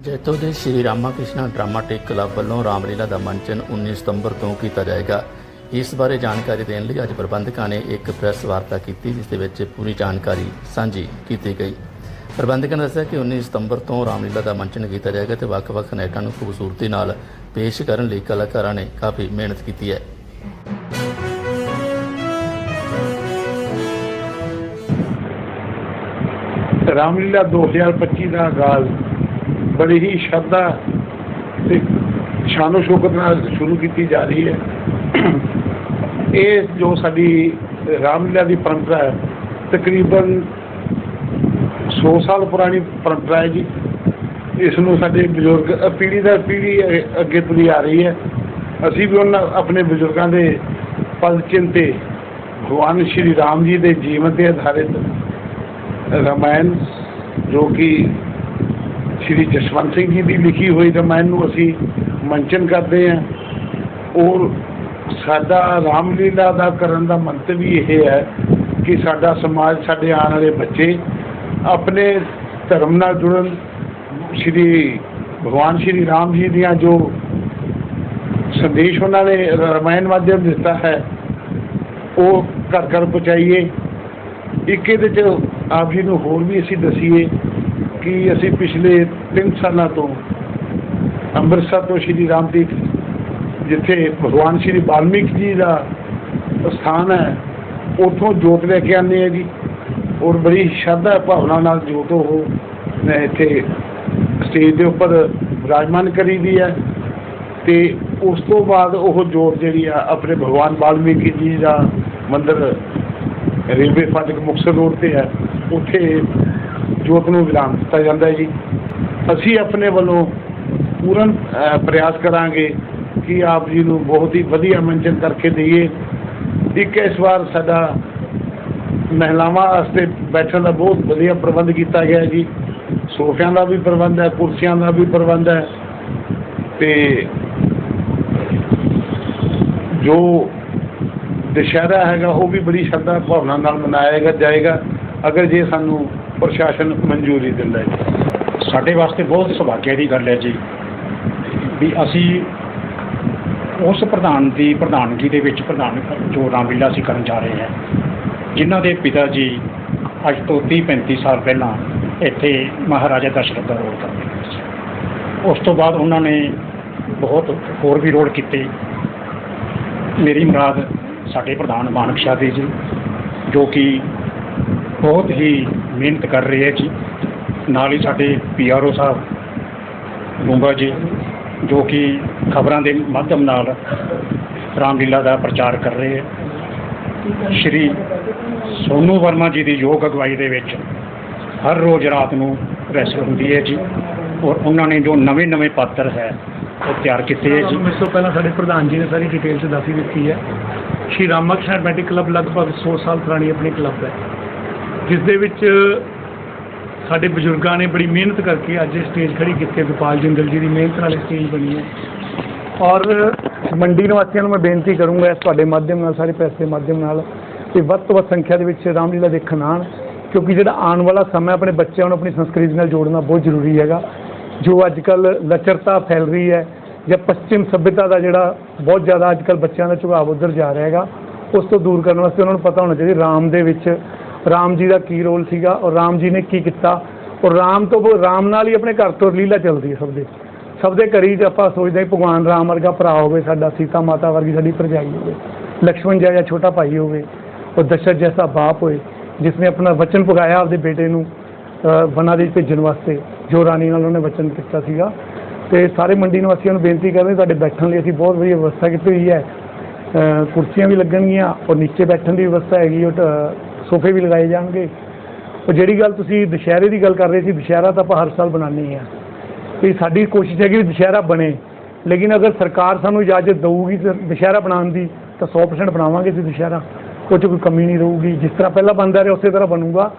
ਜੈਤੋ ਦੇ ਸ਼੍ਰੀ ਰਾਮਾ ਡਰਾਮਾਟਿਕ ਕਲੱਬ ਵੱਲੋਂ ਰਾਮਲੀਲਾ ਦਾ ਮੰਚਨ 19 ਸਤੰਬਰ ਤੋਂ ਕੀਤਾ ਜਾਏਗਾ। ਇਸ ਬਾਰੇ ਜਾਣਕਾਰੀ ਦੇਣ ਲਈ ਅੱਜ ਪ੍ਰਬੰਧਕਾਂ ਨੇ ਇੱਕ ਪ੍ਰੈਸ ਵਾਰਤਾ ਕੀਤੀ, ਜਿਸ ਦੇ ਵਿੱਚ ਪੂਰੀ ਜਾਣਕਾਰੀ ਸਾਂਝੀ ਕੀਤੀ ਗਈ। ਪ੍ਰਬੰਧਕਾਂ ਨੇ ਦੱਸਿਆ ਕਿ 19 ਸਤੰਬਰ ਤੋਂ ਰਾਮਲੀਲਾ ਦਾ ਮੰਚਨ ਕੀਤਾ ਜਾਏਗਾ ਤੇ ਵੱਖ-ਵੱਖ ਨਾਇਕਾਂ ਨੂੰ ਖੂਬਸੂਰਤੀ ਨਾਲ ਪੇਸ਼ ਕਰਨ ਲਈ ਕਲਾਕਾਰਾਂ ਨੇ ਕਾਫੀ ਮਿਹਨਤ ਕੀਤੀ ਹੈ। ਰਾਮਲੀਲਾ 2025 ਦਾ ਆਗਾਜ਼ ਬੜੀ ਹੀ ਸ਼ਰਧਾ ਤੇ ਸ਼ਾਨੋ ਸ਼ੌਕਤ ਨਾਲ ਸ਼ੁਰੂ ਕੀਤੀ ਜਾ ਰਹੀ ਹੈ। ਇਹ ਜੋ ਸਾਡੀ ਰਾਮਲੀਲਾ ਦੀ ਪਰੰਪਰਾ ਹੈ, ਤਕਰੀਬਨ 100 ਸਾਲ ਪੁਰਾਣੀ ਪਰੰਪਰਾ ਹੈ ਜੀ। ਇਸ ਨੂੰ ਸਾਡੇ ਬਜ਼ੁਰਗ ਪੀੜ੍ਹੀ ਦਰ ਪੀੜ੍ਹੀ ਅ- ਅੱਗੇ ਤੁਰੀ ਆ ਰਹੀ ਹੈ। ਅਸੀਂ ਵੀ ਉਹਨਾਂ, ਆਪਣੇ ਬਜ਼ੁਰਗਾਂ ਦੇ ਪਦ ਚਿੰਨ੍ਹ ਤੇ ਭਗਵਾਨ ਸ਼੍ਰੀ ਰਾਮ ਜੀ ਦੇ ਜੀਵਨ ਤੇ ਆਧਾਰਿਤ ਰਮਾਇਣ ਜੋ ਕਿ ਸ਼੍ਰੀ ਜਸਵੰਤ ਸਿੰਘ ਜੀ ਦੀ ਲਿਖੀ ਹੋਈ ਰਮਾਇਣ ਨੂੰ ਅਸੀਂ ਮੰਚਨ ਕਰਦੇ ਹਾਂ। ਔਰ ਸਾਡਾ ਰਾਮਲੀਲਾ ਦਾ ਕਰਨ ਦਾ ਮੰਤਵ ਵੀ ਇਹ ਹੈ ਕਿ ਸਾਡਾ ਸਮਾਜ, ਸਾਡੇ ਆਉਣ ਵਾਲੇ ਬੱਚੇ ਆਪਣੇ ਧਰਮ ਨਾਲ ਜੁੜਨ, ਸ਼੍ਰੀ ਭਗਵਾਨ ਸ਼੍ਰੀ ਰਾਮ ਜੀ ਦੀਆਂ ਜੋ ਸੰਦੇਸ਼ ਉਹਨਾਂ ਨੇ ਰਮਾਇਣ ਮਾਧਿਅਮ ਦਿੱਤਾ ਹੈ, ਉਹ ਘਰ ਘਰ ਪਹੁੰਚਾਈਏ। ਇੱਕ ਇਹਦੇ ਚ ਆਪ ਜੀ ਨੂੰ ਹੋਰ ਵੀ ਅਸੀਂ ਦਸੀਏ ਕਿ ਅਸੀਂ ਪਿਛਲੇ 3 ਸਾਲਾਂ ਤੋਂ ਅੰਮ੍ਰਿਤਸਰ ਤੋਂ ਸ਼੍ਰੀ ਰਾਮਦੀਪ ਜਿੱਥੇ ਭਗਵਾਨ ਸ਼੍ਰੀ ਵਾਲਮੀਕ ਜੀ ਦਾ ਸਥਾਨ ਹੈ, ਉੱਥੋਂ ਜੋਤ ਲੈ ਕੇ ਆਉਂਦੇ ਆ ਜੀ। ਔਰ ਬੜੀ ਸ਼ਰਧਾ ਭਾਵਨਾ ਨਾਲ ਜੋਤ ਉਹ ਮੈਂ ਇੱਥੇ ਸਟੇਜ ਦੇ ਉੱਪਰ ਵਿਰਾਜਮਾਨ ਕਰੀ ਦੀ ਹੈ ਤੇ ਉਸ ਤੋਂ ਬਾਅਦ ਉਹ ਜੋਤ ਜਿਹੜੀ ਆ, ਆਪਣੇ ਭਗਵਾਨ ਵਾਲਮੀਕੀ ਜੀ ਦਾ ਮੰਦਿਰ ਰੇਲਵੇ ਫਾਟਕ ਮੁਕਤਸਰ ਰੋਡ ਤੇ ਹੈ, ਉੱਥੇ ਜੋਤ ਨੂੰ ਵਿਰਾਮ ਦਿੱਤਾ ਜਾਂਦਾ ਹੈ ਜੀ। ਅਸੀਂ ਆਪਣੇ ਵੱਲੋਂ ਪੂਰਨ ਪ੍ਰਯਾਸ ਕਰਾਂਗੇ ਕਿ ਆਪ ਜੀ ਨੂੰ ਬਹੁਤ ਹੀ ਵਧੀਆ ਮੰਚਨ ਕਰਕੇ ਦਈਏ। ਇੱਕ ਇਸ ਵਾਰ ਸਾਡਾ ਮਹਿਲਾਵਾਂ ਵਾਸਤੇ ਬੈਠਣ ਦਾ ਬਹੁਤ ਵਧੀਆ ਪ੍ਰਬੰਧ ਕੀਤਾ ਗਿਆ ਜੀ। ਸੋਫਿਆਂ ਦਾ ਵੀ ਪ੍ਰਬੰਧ ਹੈ, ਕੁਰਸੀਆਂ ਦਾ ਵੀ ਪ੍ਰਬੰਧ ਹੈ। ਤੇ ਜੋ ਦੁਸ਼ਹਿਰਾ ਹੈਗਾ, ਉਹ ਵੀ ਬੜੀ ਸ਼ਰਧਾ ਭਾਵਨਾ ਨਾਲ ਮਨਾਇਆ ਜਾਏਗਾ। ਅਗਰ ਜੇ ਸਾਨੂੰ ਪ੍ਰਸ਼ਾਸਨ ਮਨਜ਼ੂਰੀ ਦਿੰਦਾ ਹੈ ਸਾਡੇ ਵਾਸਤੇ ਬਹੁਤ ਸੁਭਾਗਿਆ ਦੀ ਗੱਲ ਹੈ ਜੀ, ਵੀ ਅਸੀਂ ਉਸ ਪ੍ਰਧਾਨ ਦੀ ਪ੍ਰਧਾਨਗੀ ਦੇ ਵਿੱਚ ਪ੍ਰਧਾਨ ਜੋ ਰਾਮਲੀਲਾ ਅਸੀਂ ਕਰਨ ਜਾ ਰਹੇ ਹਾਂ। ਜਿਨ੍ਹਾਂ ਦੇ ਪਿਤਾ ਜੀ ਅੱਜ ਤੋਂ 30 35 ਸਾਲ ਪਹਿਲਾਂ ਇੱਥੇ ਮਹਾਰਾਜਾ ਦਸ਼ਰਥ ਦਾ ਰੋਲ ਕਰਦੇ ਸੀ। ਉਸ ਤੋਂ ਬਾਅਦ ਉਹਨਾਂ ਨੇ ਬਹੁਤ ਹੋਰ ਵੀ ਰੋਲ ਕੀਤੇ। ਮੇਰੀ ਮੁਰਾਦ ਸਾਡੇ ਪ੍ਰਧਾਨ ਮਾਨਕ ਸ਼ਾਹ ਜੀ, ਜੋ ਕਿ ਬਹੁਤ ਹੀ ਮਿਹਨਤ ਕਰ ਰਹੇ ਹੈ ਜੀ। ਨਾਲ ਹੀ ਸਾਡੇ ਪੀਆਰਓ ਸਾਹਿਬ ਲੂੰਬਾ ਜੀ, ਜੋ ਕਿ ਖਬਰਾਂ ਦੇ ਮਾਧਿਅਮ ਨਾਲ ਰਾਮਲੀਲਾ ਦਾ ਪ੍ਰਚਾਰ ਕਰ ਰਹੇ ਹੈ। ਸ਼੍ਰੀ ਸੋਨੂ ਵਰਮਾ ਜੀ ਦੀ ਯੋਗ ਅਗਵਾਈ ਦੇ ਵਿੱਚ ਹਰ ਰੋਜ਼ ਰਾਤ ਨੂੰ ਰੈਸਲ ਹੁੰਦੀ ਹੈ ਜੀ ਔਰ ਉਹਨਾਂ ਨੇ ਜੋ ਨਵੇਂ ਨਵੇਂ ਪਾਤਰ ਹੈ, ਉਹ ਤਿਆਰ ਕੀਤੇ ਹੈ ਜੀ। ਇਸ ਤੋਂ ਪਹਿਲਾਂ ਸਾਡੇ ਪ੍ਰਧਾਨ ਜੀ ਨੇ ਸਾਰੀ ਡਿਟੇਲ ਚ ਦੱਸ ਦਿੱਤੀ ਹੈ। ਸ਼੍ਰੀ ਰਾਮਕ੍ਰਿਸ਼ਨ ਐਡਮੈਟਿਕ ਕਲੱਬ ਲਗਭਗ 100 ਸਾਲ ਪੁਰਾਣੀ ਆਪਣੀ ਕਲੱਬ ਹੈ। ਜਿਸ ਦੇ ਵਿੱਚ ਸਾਡੇ ਬਜ਼ੁਰਗਾਂ ਨੇ ਬੜੀ ਮਿਹਨਤ ਕਰਕੇ ਅੱਜ ਇਹ ਸਟੇਜ ਖੜੀ ਕੀਤੀ ਹੈ। ਗੋਪਾਲ ਜਿੰਦਲ ਜੀ ਦੀ ਮਿਹਨਤ ਨਾਲ ਇਹ ਸਟੇਜ ਬਣੀ ਹੈ। ਔਰ ਮੰਡੀ ਨਿਵਾਸੀਆਂ ਨੂੰ ਮੈਂ ਬੇਨਤੀ ਕਰੂੰਗਾ ਇਸ ਤੁਹਾਡੇ ਮਾਧਿਅਮ ਨਾਲ, ਸਾਰੇ ਪੈਸੇ ਮਾਧਿਅਮ ਨਾਲ, ਕਿ ਵੱਧ ਤੋਂ ਵੱਧ ਸੰਖਿਆ ਦੇ ਵਿੱਚ ਰਾਮਲੀਲਾ ਦੇਖਣ ਆਉਣ, ਕਿਉਂਕਿ ਜਿਹੜਾ ਆਉਣ ਵਾਲਾ ਸਮਾਂ ਆਪਣੇ ਬੱਚਿਆਂ ਨੂੰ ਆਪਣੀ ਸੰਸਕ੍ਰਿਤੀ ਨਾਲ ਜੋੜਨਾ ਬਹੁਤ ਜ਼ਰੂਰੀ ਹੈਗਾ। ਜੋ ਅੱਜ ਕੱਲ ਲਚਰਤਾ ਫੈਲ ਰਹੀ ਹੈ, ਜਾਂ ਪੱਛਮ ਸਭਿਅਤਾ ਦਾ ਜਿਹੜਾ ਬਹੁਤ ਜ਼ਿਆਦਾ ਅੱਜ ਕੱਲ ਬੱਚਿਆਂ ਦਾ ਝੁਕਾਅ ਉਧਰ ਜਾ ਰਿਹਾ ਹੈਗਾ, ਉਸ ਤੋਂ ਦੂਰ ਕਰਨ ਵਾਸਤੇ ਉਹਨਾਂ ਨੂੰ ਪਤਾ ਹੋਣਾ ਚਾਹੀਦਾ, ਰਾਮ ਦੇ ਵਿੱਚ ਰਾਮ ਜੀ ਦਾ ਕੀ ਰੋਲ ਸੀਗਾ ਔਰ ਰਾਮ ਜੀ ਨੇ ਕੀ ਕੀਤਾ? ਔਰ ਰਾਮ ਤੋਂ ਰਾਮ ਨਾਲ ਹੀ ਆਪਣੇ ਘਰ ਤੋਂ ਲੀਲਾ ਚੱਲਦੀ ਹੈ ਸਭ ਦੇ। ਸਭ ਦੇ ਘਰੀ 'ਚ ਆਪਾਂ ਸੋਚਦੇ ਭਗਵਾਨ ਰਾਮ ਵਰਗਾ ਭਰਾ ਹੋਵੇ, ਸਾਡਾ ਸੀਤਾ ਮਾਤਾ ਵਰਗੀ ਸਾਡੀ ਭਰਜਾਈ ਹੋਵੇ, ਲਕਸ਼ਮਣ ਜਿਹਾ ਛੋਟਾ ਭਾਈ ਹੋਵੇ, ਔਰ ਦਸ਼ਰਥ ਜੈਸਾ ਬਾਪ ਹੋਏ, ਜਿਸ ਨੇ ਆਪਣਾ ਵਚਨ ਪੁਗਾਇਆ ਆਪਦੇ ਬੇਟੇ ਨੂੰ ਵਨਾਂ ਦੇ ਵਿੱਚ ਭੇਜਣ ਵਾਸਤੇ, ਜੋ ਰਾਣੀ ਨਾਲ ਉਹਨੇ ਵਚਨ ਕੀਤਾ ਸੀਗਾ। ਤੇ ਸਾਰੇ ਮੰਡੀ ਨਿਵਾਸੀਆਂ ਨੂੰ ਬੇਨਤੀ ਕਰਦੇ ਤੁਹਾਡੇ ਬੈਠਣ ਲਈ ਅਸੀਂ ਬਹੁਤ ਵਧੀਆ ਵਿਵਸਥਾ ਕੀਤੀ ਹੋਈ ਹੈ। ਕੁਰਸੀਆਂ ਵੀ ਲੱਗਣਗੀਆਂ ਔਰ ਨੀਚੇ ਬੈਠਣ ਦੀ ਵਿਵਸਥਾ ਹੈਗੀ ਉਹ ਸੋਫੇ ਵੀ ਲਗਾਏ ਜਾਣਗੇ। ਉਹ ਜਿਹੜੀ ਗੱਲ ਤੁਸੀਂ ਦੁਸ਼ਹਿਰੇ ਦੀ ਗੱਲ ਕਰ ਰਹੇ ਸੀ, ਦੁਸ਼ਹਿਰਾ ਤਾਂ ਆਪਾਂ ਹਰ ਸਾਲ ਬਣਾਉਂਦੇ ਹਾਂ। ਤੇ ਸਾਡੀ ਕੋਸ਼ਿਸ਼ ਹੈ ਕਿ ਦੁਸ਼ਹਿਰਾ ਬਣੇ। ਲੇਕਿਨ ਅਗਰ ਸਰਕਾਰ ਸਾਨੂੰ ਇਜਾਜ਼ਤ ਦੇਊਗੀ ਦੁਸ਼ਹਿਰਾ ਬਣਾਉਣ ਦੀ, ਤਾਂ 100% ਬਣਾਵਾਂਗੇ ਅਸੀਂ ਦੁਸ਼ਹਿਰਾ। ਉਹ 'ਚ ਕੋਈ ਕਮੀ ਨਹੀਂ ਰਹੂਗੀ। ਜਿਸ ਤਰ੍ਹਾਂ ਪਹਿਲਾਂ ਬਣਦਾ ਰਿਹਾ, ਉਸੇ ਤਰ੍ਹਾਂ ਬਣੂਗਾ।